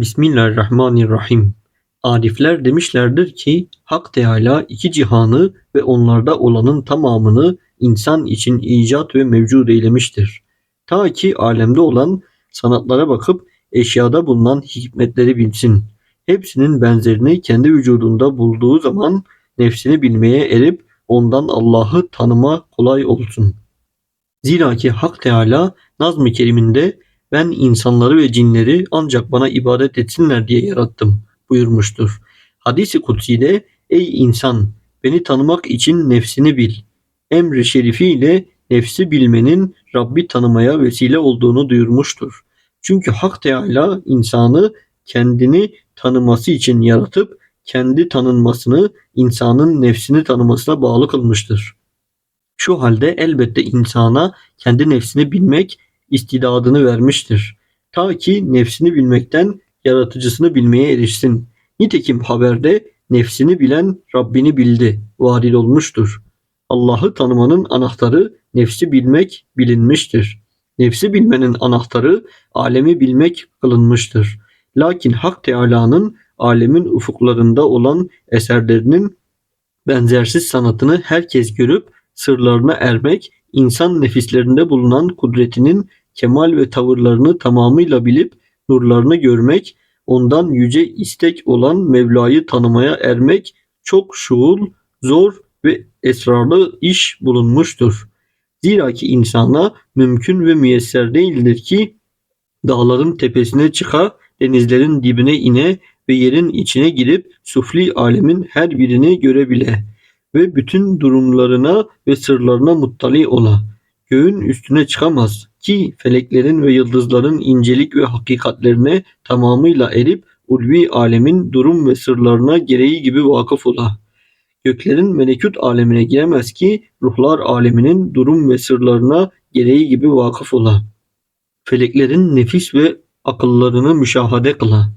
Bismillahirrahmanirrahim. Arifler demişlerdir ki Hak Teala iki cihanı ve onlarda olanın tamamını insan için icat ve mevcud eylemiştir. Ta ki alemde olan sanatlara bakıp eşyada bulunan hikmetleri bilsin. Hepsinin benzerini kendi vücudunda bulduğu zaman nefsini bilmeye erip ondan Allah'ı tanıma kolay olsun. Zira ki Hak Teala Nazm-ı Kerim'inde ben insanları ve cinleri ancak bana ibadet etsinler diye yarattım buyurmuştur. Hadis-i kutsi'de ey insan beni tanımak için nefsini bil. Emri şerifiyle nefsi bilmenin Rabbi tanımaya vesile olduğunu duyurmuştur. Çünkü Hak Teala insanı kendini tanıması için yaratıp kendi tanınmasını insanın nefsini tanımasına bağlı kılmıştır. Şu halde elbette insana kendi nefsini bilmek istidadını vermiştir. Ta ki nefsini bilmekten yaratıcısını bilmeye erişsin. Nitekim haberde nefsini bilen Rabbini bildi varid olmuştur. Allah'ı tanımanın anahtarı nefsi bilmek bilinmiştir. Nefsi bilmenin anahtarı alemi bilmek kılınmıştır. Lakin Hak Teala'nın alemin ufuklarında olan eserlerinin benzersiz sanatını herkes görüp sırlarına ermek, insan nefislerinde bulunan kudretinin kemal ve tavırlarını tamamıyla bilip nurlarını görmek, ondan yüce istek olan Mevla'yı tanımaya ermek çok şuul, zor ve esrarlı iş bulunmuştur. Zira ki insana mümkün ve müyesser değildir ki dağların tepesine çıka, denizlerin dibine ine ve yerin içine girip sufli alemin her birini görebile ve bütün durumlarına ve sırlarına muttali ola. Göğün üstüne çıkamaz ki feleklerin ve yıldızların incelik ve hakikatlerine tamamıyla erip ulvi alemin durum ve sırlarına gereği gibi vakıf ola. Göklerin melekut alemine giremez ki ruhlar aleminin durum ve sırlarına gereği gibi vakıf ola. Feleklerin nefis ve akıllarını müşahede kıla.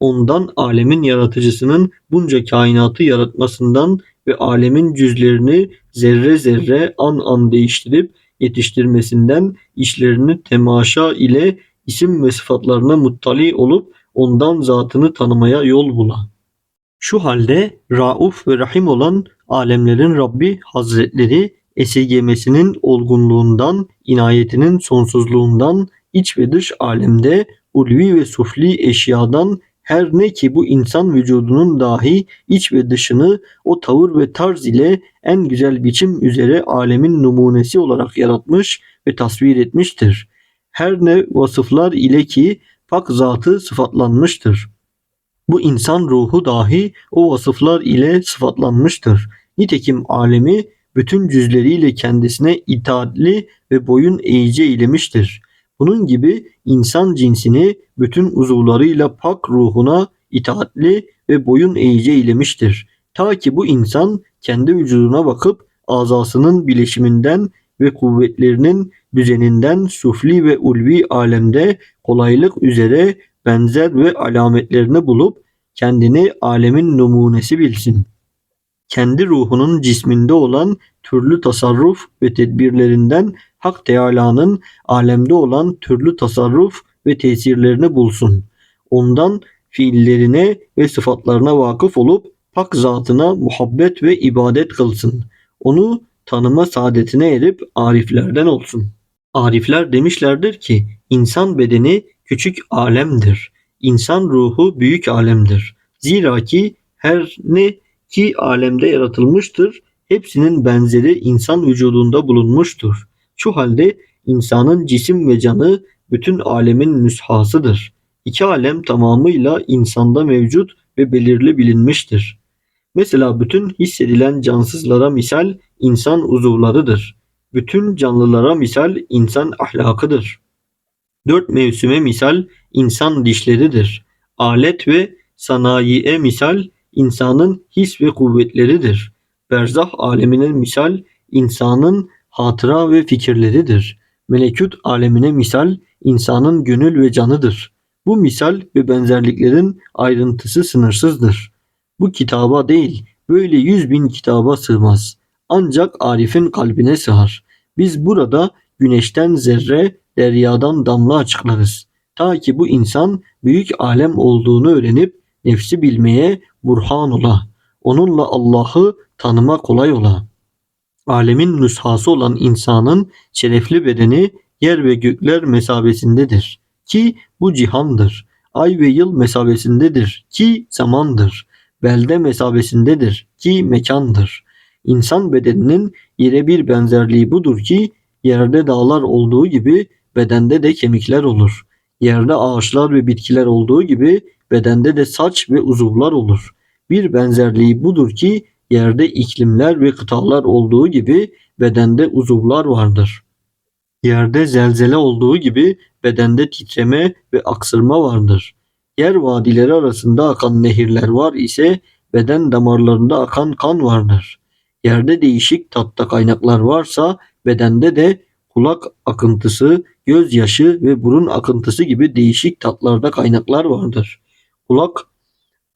Ondan alemin yaratıcısının bunca kainatı yaratmasından ve alemin cüzlerini zerre zerre an an değiştirip yetiştirmesinden işlerini temaşa ile isim ve sıfatlarına muttali olup ondan zatını tanımaya yol bula. Şu halde Rauf ve Rahim olan alemlerin Rabbi Hazretleri esirgemesinin olgunluğundan, inayetinin sonsuzluğundan, iç ve dış alemde ulvi ve sufli eşyadan her ne ki bu insan vücudunun dahi iç ve dışını o tavır ve tarz ile en güzel biçim üzere alemin numunesi olarak yaratmış ve tasvir etmiştir. Her ne vasıflar ile ki pak zatı sıfatlanmıştır. Bu insan ruhu dahi o vasıflar ile sıfatlanmıştır. Nitekim alemi bütün cüzleriyle kendisine itaatli ve boyun eğici eylemiştir. Bunun gibi insan cinsini bütün uzuvlarıyla pak ruhuna itaatli ve boyun eğici eylemiştir. Ta ki bu insan kendi vücuduna bakıp azasının bileşiminden ve kuvvetlerinin düzeninden sufli ve ulvi alemde kolaylık üzere benzer ve alametlerini bulup kendini alemin numunesi bilsin. Kendi ruhunun cisminde olan türlü tasarruf ve tedbirlerinden Hak Teala'nın alemde olan türlü tasarruf ve tesirlerini bulsun. Ondan fiillerine ve sıfatlarına vakıf olup pak zatına muhabbet ve ibadet kılsın. Onu tanıma saadetine erip ariflerden olsun. Arifler demişlerdir ki insan bedeni küçük alemdir. İnsan ruhu büyük alemdir. Zira ki her ne ki alemde yaratılmıştır, hepsinin benzeri insan vücudunda bulunmuştur. Şu halde insanın cisim ve canı bütün alemin nüshasıdır. İki alem tamamıyla insanda mevcut ve belirli bilinmiştir. Mesela bütün hissedilen cansızlara misal insan uzuvlarıdır. Bütün canlılara misal insan ahlakıdır. Dört mevsime misal insan dişleridir. Alet ve sanayiye misal insanın his ve kuvvetleridir. Berzah alemine misal insanın hatıra ve fikirleridir. Melekut alemine misal insanın gönül ve canıdır. Bu misal ve benzerliklerin ayrıntısı sınırsızdır. Bu kitaba değil, böyle yüz bin kitaba sığmaz. Ancak Arif'in kalbine sığar. Biz burada güneşten zerre, deryadan damla açıklarız. Ta ki bu insan büyük alem olduğunu öğrenip nefsi bilmeye burhan ola. Onunla Allah'ı tanıma kolay ola. Alemin nüshası olan insanın şerefli bedeni yer ve gökler mesabesindedir ki bu cihandır. Ay ve yıl mesabesindedir ki zamandır. Belde mesabesindedir ki mekandır. İnsan bedeninin yere bir benzerliği budur ki yerde dağlar olduğu gibi bedende de kemikler olur. Yerde ağaçlar ve bitkiler olduğu gibi bedende de saç ve uzuvlar olur. Bir benzerliği budur ki yerde iklimler ve kıtalar olduğu gibi bedende uzuvlar vardır. Yerde zelzele olduğu gibi bedende titreme ve aksırma vardır. Yer vadileri arasında akan nehirler var ise beden damarlarında akan kan vardır. Yerde değişik tatta kaynaklar varsa bedende de kulak akıntısı, gözyaşı ve burun akıntısı gibi değişik tatlarda kaynaklar vardır. Kulak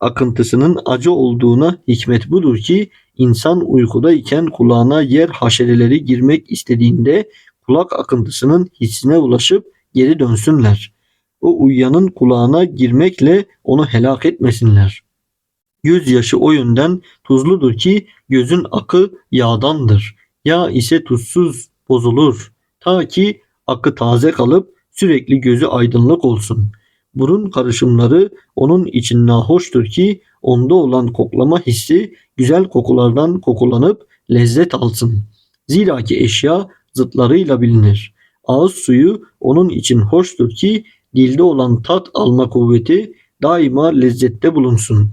akıntısının acı olduğuna hikmet budur ki insan uykudayken kulağına yer haşereleri girmek istediğinde kulak akıntısının hissine ulaşıp geri dönsünler. O uyuyanın kulağına girmekle onu helak etmesinler. Gözyaşı o yönden tuzludur ki gözün akı yağdandır. Yağ ise tuzsuz bozulur. Ta ki akı taze kalıp sürekli gözü aydınlık olsun. Burun karışımları onun için nahoştur ki onda olan koklama hissi güzel kokulardan kokulanıp lezzet alsın. Zira ki eşya zıtlarıyla bilinir. Ağız suyu onun için hoştur ki dilde olan tat alma kuvveti daima lezzette bulunsun.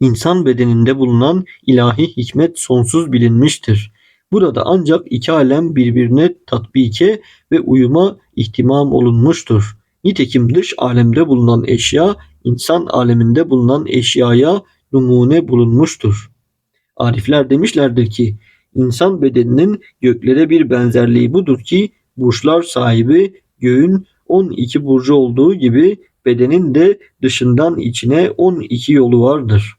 İnsan bedeninde bulunan ilahi hikmet sonsuz bilinmiştir. Burada ancak iki alem birbirine tatbike ve uyuma ihtimam olunmuştur. Nitekim dış alemde bulunan eşya insan aleminde bulunan eşyaya numune bulunmuştur. Arifler demişlerdir ki insan bedeninin göklere bir benzerliği budur ki burçlar sahibi göğün 12 burcu olduğu gibi bedenin de dışından içine 12 yolu vardır.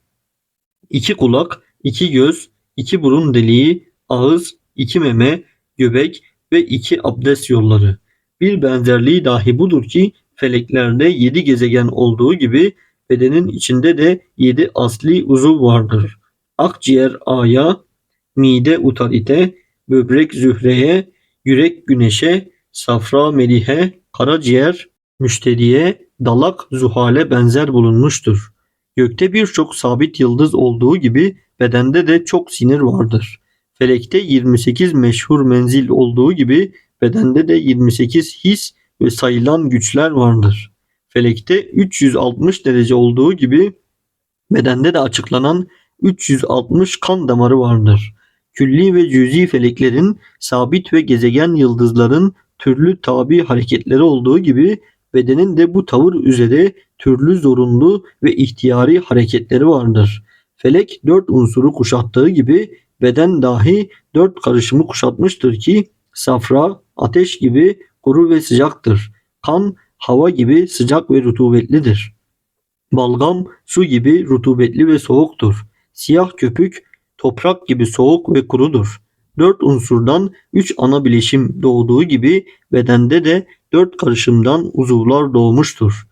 İki kulak, iki göz, iki burun deliği, ağız, iki meme, göbek ve iki abdest yolları. Bir benzerliği dahi budur ki feleklerde yedi gezegen olduğu gibi bedenin içinde de yedi asli uzuv vardır. Akciğer A'ya, mide utarite, böbrek zühreye, yürek güneşe, safra melihe, karaciğer müşteriye, dalak zuhale benzer bulunmuştur. Gökte birçok sabit yıldız olduğu gibi bedende de çok sinir vardır. Felekte 28 meşhur menzil olduğu gibi bedende de 28 his ve sayılan güçler vardır. Felekte 360 derece olduğu gibi bedende de açıklanan 360 kan damarı vardır. Külli ve cüzi feleklerin sabit ve gezegen yıldızların türlü tabi hareketleri olduğu gibi bedenin de bu tavır üzere türlü zorunlu ve ihtiyari hareketleri vardır. Felek dört unsuru kuşattığı gibi beden dahi dört karışımı kuşatmıştır ki safra, ateş gibi kuru ve sıcaktır. Kan, hava gibi sıcak ve rutubetlidir. Balgam, su gibi rutubetli ve soğuktur. Siyah köpük, toprak gibi soğuk ve kurudur. Dört unsurdan üç ana bileşim doğduğu gibi bedende de dört karışımdan uzuvlar doğmuştur.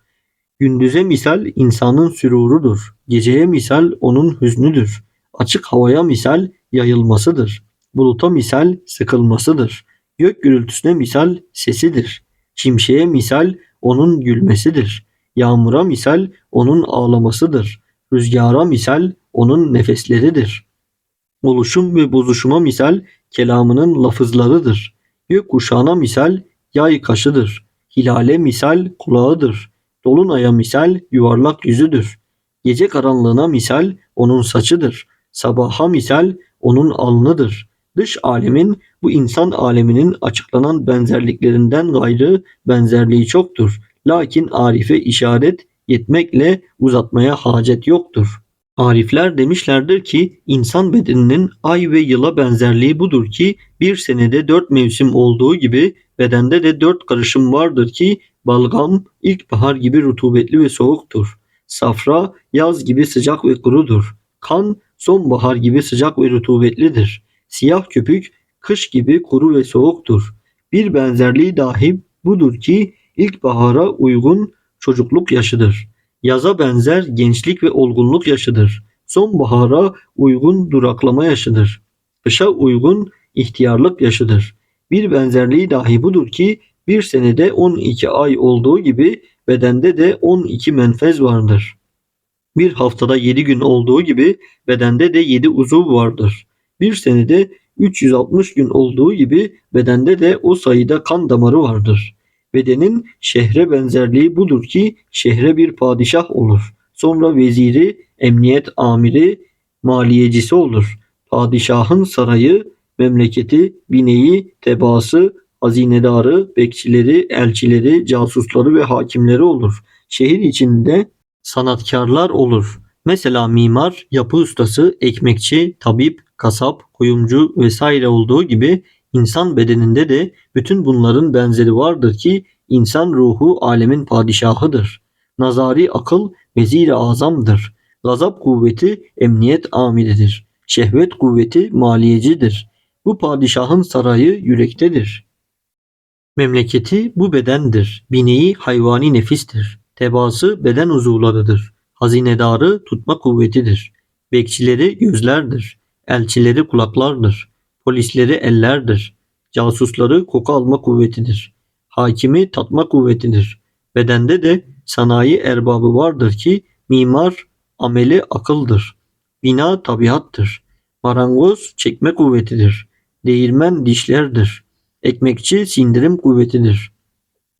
Gündüze misal insanın sürurudur. Geceye misal onun hüznüdür. Açık havaya misal yayılmasıdır. Buluta misal sıkılmasıdır. Gök gürültüsüne misal sesidir. Şimşeğe misal onun gülmesidir. Yağmura misal onun ağlamasıdır. Rüzgara misal onun nefesleridir. Oluşum ve bozuşuma misal kelamının lafızlarıdır. Gök kuşağına misal yay kaşıdır. Hilale misal kulağıdır. Dolunaya misal yuvarlak yüzüdür. Gece karanlığına misal onun saçıdır. Sabaha misal onun alnıdır. Dış alemin bu insan aleminin açıklanan benzerliklerinden gayrı benzerliği çoktur. Lakin arife işaret yetmekle uzatmaya hacet yoktur. Arifler demişlerdir ki insan bedeninin ay ve yıla benzerliği budur ki bir senede dört mevsim olduğu gibi bedende de dört karışım vardır ki balgam ilkbahar gibi rutubetli ve soğuktur. Safra yaz gibi sıcak ve kurudur. Kan sonbahar gibi sıcak ve rutubetlidir. Siyah köpük kış gibi kuru ve soğuktur. Bir benzerliği dahi budur ki ilkbahara uygun çocukluk yaşıdır. Yaza benzer gençlik ve olgunluk yaşıdır. Sonbahara uygun duraklama yaşıdır. Kışa uygun ihtiyarlık yaşıdır. Bir benzerliği dahi budur ki bir senede 12 ay olduğu gibi bedende de 12 menfez vardır. Bir haftada 7 gün olduğu gibi bedende de 7 uzuv vardır. Bir senede 360 gün olduğu gibi bedende de o sayıda kan damarı vardır. Bedenin şehre benzerliği budur ki şehre bir padişah olur. Sonra veziri, emniyet amiri, maliyecisi olur. Padişahın sarayı, memleketi, bineği, tebaası, hazinedarı, bekçileri, elçileri, casusları ve hakimleri olur. Şehir içinde sanatkarlar olur. Mesela mimar, yapı ustası, ekmekçi, tabip, kasap, kuyumcu vesaire olduğu gibi insan bedeninde de bütün bunların benzeri vardır ki insan ruhu alemin padişahıdır. Nazari akıl vezir-i azamdır. Gazap kuvveti emniyet amiridir. Şehvet kuvveti maliyecidir. Bu padişahın sarayı yürektedir. Memleketi bu bedendir. Bineği hayvani nefistir. Tebaası beden uzuvlarıdır. Hazinedarı tutma kuvvetidir. Bekçileri gözlerdir. Elçileri kulaklardır. Polisleri ellerdir. Casusları koku alma kuvvetidir. Hakimi tatma kuvvetidir. Bedende de sanayi erbabı vardır ki mimar ameli akıldır. Bina tabiattır. Marangoz çekme kuvvetidir. Değirmen dişlerdir. Ekmekçi sindirim kuvvetidir.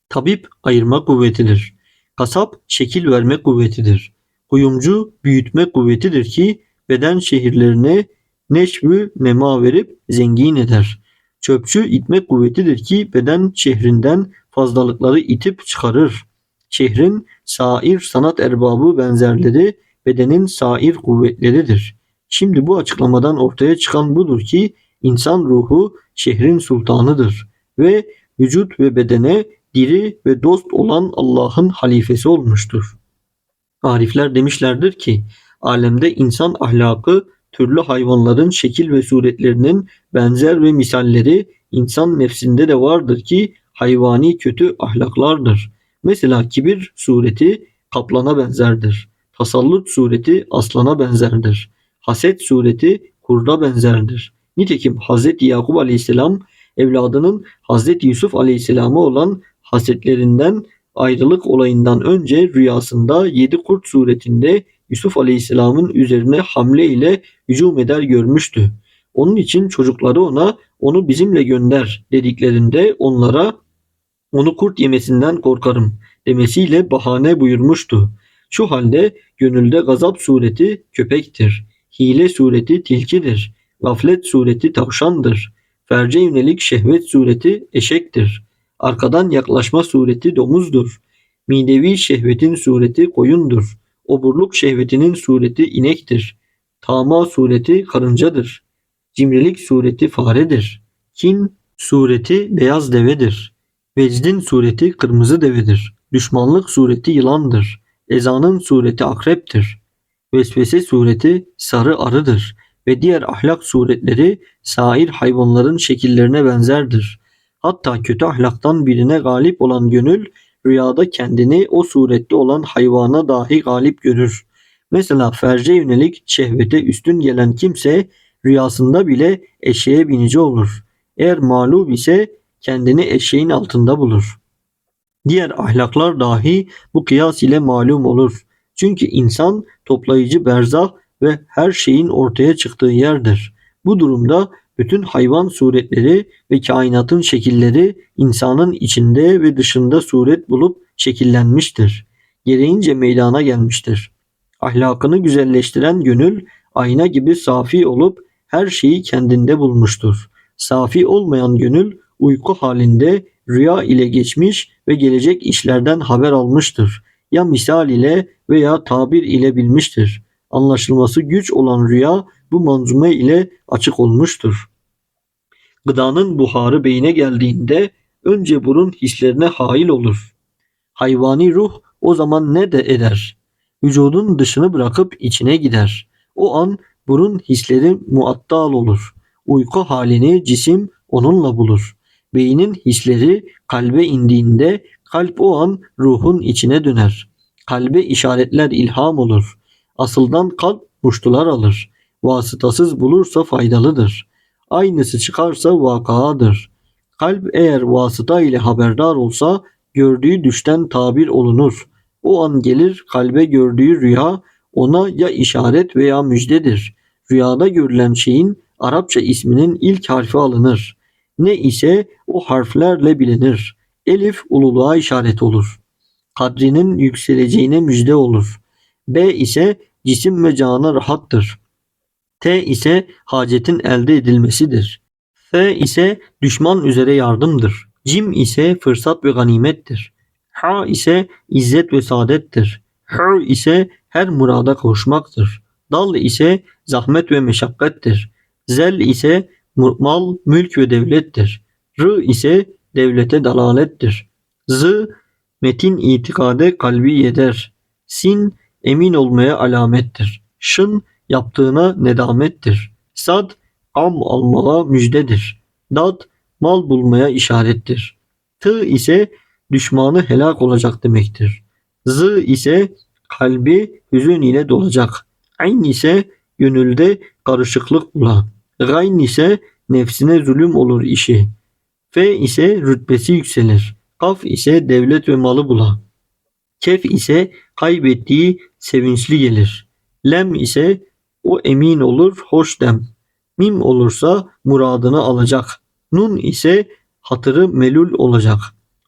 Tabip ayırma kuvvetidir. Kasap şekil verme kuvvetidir. Kuyumcu büyütme kuvvetidir ki beden şehirlerine neşvü nema verip zengin eder. Çöpçü itme kuvvetidir ki beden şehrinden fazlalıkları itip çıkarır. Şehrin sair sanat erbabı benzerleri bedenin sair kuvvetleridir. Şimdi bu açıklamadan ortaya çıkan budur ki insan ruhu şehrin sultanıdır ve vücut ve bedene diri ve dost olan Allah'ın halifesi olmuştur. Arifler demişlerdir ki alemde insan ahlakı türlü hayvanların şekil ve suretlerinin benzer ve misalleri insan nefsinde de vardır ki hayvani kötü ahlaklardır. Mesela kibir sureti kaplana benzerdir. Tasallut sureti aslana benzerdir. Haset sureti kurda benzerdir. Nitekim Hz. Yakup aleyhisselam evladının Hz. Yusuf aleyhisselama olan hasetlerinden ayrılık olayından önce rüyasında yedi kurt suretinde Yusuf aleyhisselamın üzerine hamle ile hücum eder görmüştü. Onun için çocukları ona onu bizimle gönder dediklerinde onlara onu kurt yemesinden korkarım demesiyle bahane buyurmuştu. Şu halde gönülde gazap sureti köpektir. Hile sureti tilkidir. Gaflet sureti tavşandır. Ferce yönelik şehvet sureti eşektir. Arkadan yaklaşma sureti domuzdur. Midevi şehvetin sureti koyundur. Oburluk şehvetinin sureti inektir. Tama sureti karıncadır. Cimrilik sureti faredir. Kin sureti beyaz devedir. Vecdin sureti kırmızı devedir. Düşmanlık sureti yılandır. Ezanın sureti akreptir. Vesvese sureti sarı arıdır ve diğer ahlak suretleri sair hayvanların şekillerine benzerdir. Hatta kötü ahlaktan birine galip olan gönül rüyada kendini o surette olan hayvana dahi galip görür. Mesela ferce yönelik şehvete üstün gelen kimse rüyasında bile eşeğe binici olur. Eğer mağlup ise kendini eşeğin altında bulur. Diğer ahlaklar dahi bu kıyas ile malum olur. Çünkü insan toplayıcı berzah ve her şeyin ortaya çıktığı yerdir. Bu durumda bütün hayvan suretleri ve kainatın şekilleri insanın içinde ve dışında suret bulup şekillenmiştir. Gereğince meydana gelmiştir. Ahlakını güzelleştiren gönül ayna gibi safi olup her şeyi kendinde bulmuştur. Safi olmayan gönül uyku halinde rüya ile geçmiş ve gelecek işlerden haber almıştır. Ya misal ile veya tabir ile bilmiştir. Anlaşılması güç olan rüya bu manzume ile açık olmuştur. Gıdanın buharı beyine geldiğinde önce burun hislerine hail olur. Hayvani ruh o zaman ne de eder? Vücudun dışını bırakıp içine gider. O an burun hisleri muattal olur. Uyku halini cisim onunla bulur. Beynin hisleri kalbe indiğinde Kalp o an ruhun içine döner. Kalbe işaretler ilham olur. Asıldan kalp muştular alır. Vasıtasız bulursa faydalıdır. Aynısı çıkarsa vakaadır. Kalp eğer vasıta ile haberdar olsa gördüğü düşten tabir olunur. O an gelir kalbe gördüğü rüya ona ya işaret veya müjdedir. Rüyada görülen şeyin Arapça isminin ilk harfi alınır. Ne ise o harflerle bilinir. Elif ululuğa işaret olur. Kadrinin yükseleceğine müjde olur. B ise cisim ve cana rahattır. T ise hacetin elde edilmesidir. F ise düşman üzere yardımdır. Cim ise fırsat ve ganimettir. Ha ise izzet ve saadettir. H ise her murada kavuşmaktır. Dal ise zahmet ve meşakkattir. Zel ise mal, mülk ve devlettir. R ise devlete dalalettir. Z metin itikade kalbi yeder. Sin emin olmaya alamettir. Şın yaptığına nedamettir. Sad am almaya müjdedir. Dad mal bulmaya işarettir. T ise düşmanı helak olacak demektir. Z ise kalbi hüzün ile dolacak. Ayn ise gönülde karışıklık bula. Gayn ise nefsine zulüm olur işi. F ise rütbesi yükselir. Kaf ise devlet ve malı bula. Kef ise kaybettiği sevinçli gelir. Lem ise o emin olur hoş dem. Mim olursa muradını alacak. Nun ise hatırı melul olacak.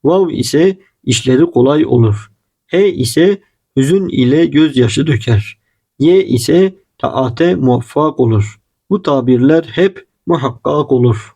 Vav ise işleri kolay olur. He ise hüzün ile gözyaşı döker. Y ise taate muvaffak olur. Bu tabirler hep muhakkak olur.